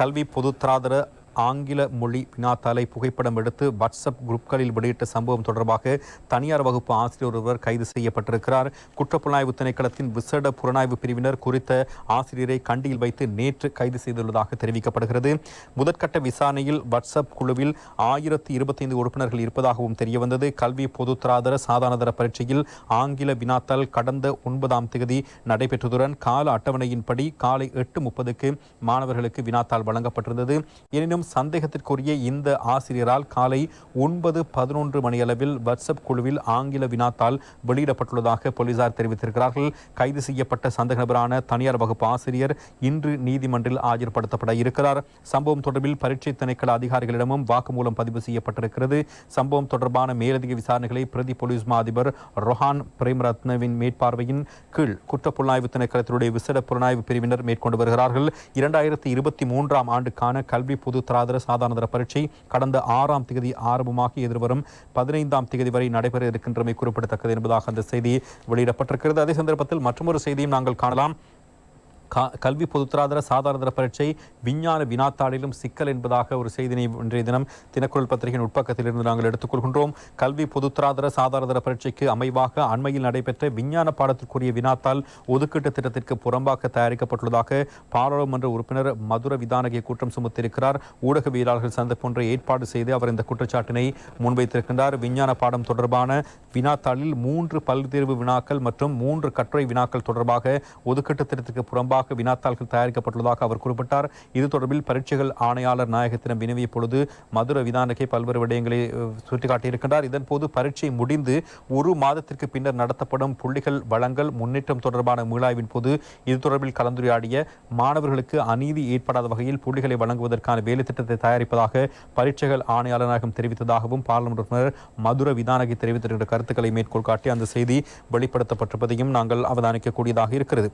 கல்வி பொதுத்திராதர ஆங்கில மொழி வினாத்தாளை புகைப்படம் எடுத்து வாட்ஸ்அப் குரூப்களில் வெளியிட்ட சம்பவம் தொடர்பாக தனியார் வகுப்பு ஆசிரியர் ஒருவர் கைது செய்யப்பட்டிருக்கிறார். குற்றப்புலனாய்வு திணைக்களத்தின் விசேட புலனாய்வு பிரிவினர் குறித்த ஆசிரியரை கண்டியில் வைத்து நேற்று கைது செய்துள்ளதாக தெரிவிக்கப்படுகிறது. முதற்கட்ட விசாரணையில் வாட்ஸ்அப் குழுவில் ஆயிரத்தி இருபத்தைந்து உறுப்பினர்கள் இருப்பதாகவும் தெரியவந்தது. கல்வி பொதுத்தராதர சாதாரணதர பரீட்சையில் ஆங்கில வினாத்தாள் கடந்த ஒன்பதாம் தேதி நடைபெற்றதுடன் கால அட்டவணையின்படி காலை எட்டு முப்பதுக்கு மாணவர்களுக்கு வினாத்தாள் வழங்கப்பட்டிருந்தது. எனினும் சந்தேகத்திற்குரிய இந்த ஆசிரியரால் காலை ஒன்பது பதினொன்று மணியளவில் வாட்ஸ்அப் குழுவில் ஆங்கில வினாத்தால் வெளியிடப்பட்டுள்ளதாக போலீசார் தெரிவித்திருக்கிறார்கள். கைது செய்யப்பட்ட சந்தேக நபரான தனியார் வகுப்பு ஆசிரியர் இன்று நீதிமன்றில் ஆஜர்படுத்தப்பட இருக்கிறார். சம்பவம் தொடர்பில் பரீட்சை திணைக்கள அதிகாரிகளிடமும் வாக்குமூலம் பதிவு செய்யப்பட்டிருக்கிறது. சம்பவம் தொடர்பான மேலதிக விசாரணைகளை பிரதி போலீஸ் மா அதிபர் ரொஹான் பிரேமரத்னவின் மேற்பார்வையின் கீழ் குற்றப்புலனாய்வு திணைக்களத்தினுடைய விசேட புலனாய்வு பிரிவினர் மேற்கொண்டு வருகிறார்கள். இரண்டாயிரத்தி இருபத்தி மூன்றாம் ஆண்டுக்கான கல்வி பொது தராதர சாதாரணதர பரீட்சை கடந்த ஆறாம் தேதி ஆரம்பமாகி எதிர்வரும் பதினைந்தாம் தேதி வரை நடைபெற இருக்கின்றமை குறிப்பிடத்தக்கது என்பதாக அந்த செய்தி வெளியிடப்பட்டிருக்கிறது. அதே சந்தர்ப்பத்தில் மற்றொரு செய்தியும் நாங்கள் காணலாம். கல்வி பொதுத்தராதர சாதாரண பரீட்சை விஞ்ஞான வினாத்தாளிலும் சிக்கல் என்பதாக ஒரு செய்தினை இன்றைய தினம் தினக்குரல் பத்திரிகையின் உட்பக்கத்திலிருந்து நாங்கள் எடுத்துக்கொள்கின்றோம். கல்வி பொதுத்தராதர சாதாரண பரீட்சைக்கு அமைவாக அண்மையில் நடைபெற்ற விஞ்ஞான பாடத்திற்குரிய வினாத்தாள் ஒதுக்கீட்டு திட்டத்திற்கு புறம்பாக தயாரிக்கப்பட்டுள்ளதாக பாராளுமன்ற உறுப்பினர் மதுர விதானகை குற்றம் சுமத்தியிருக்கிறார். ஊடகவியலாளர்கள் சந்திப்பு ஒன்றை ஏற்பாடு செய்து அவர் இந்த குற்றச்சாட்டினை முன்வைத்திருக்கின்றார். விஞ்ஞான பாடம் தொடர்பான வினாத்தாளில் மூன்று பல்தேர்வு வினாக்கள் மற்றும் மூன்று கட்டுரை வினாக்கள் தொடர்பாக ஒதுக்கீட்டு திட்டத்திற்கு புறம்பாக வினாத்தாள்கள் தயாரிக்கப்பட்டுள்ளதாக அவர் குறிப்பிட்டார். இது தொடர்பில் பரீட்சைகள் ஆணையாளர் நாயகத்திடம் வினவிய பொழுது மதுர விதானகை பல்வேறு விடயங்களை சுட்டிக்காட்டியிருக்கின்றார். இதன்போது பரீட்சை முடிந்து ஒரு மாதத்திற்கு பின்னர் நடத்தப்படும் புள்ளிகள் வழங்கல் முன்னேற்றம் தொடர்பான மீளாய்வின் போது இது தொடர்பில் கலந்துரையாடிய மாணவர்களுக்கு அநீதி ஏற்படாத வகையில் புள்ளிகளை வழங்குவதற்கான வேலை திட்டத்தை தயாரிப்பதாக பரீட்சைகள் ஆணையாளர் நாயகம் தெரிவித்ததாகவும் பார்லிமெண்ட் உறுப்பினர் மதுர தெரிவித்திருக்கிற கருத்துக்களை மேற்கோள் காட்டி அந்த செய்தி வெளிப்படுத்தப்பட்டிருப்பதையும் நாங்கள் அவதானிக்கக்கூடியதாக இருக்கிறது.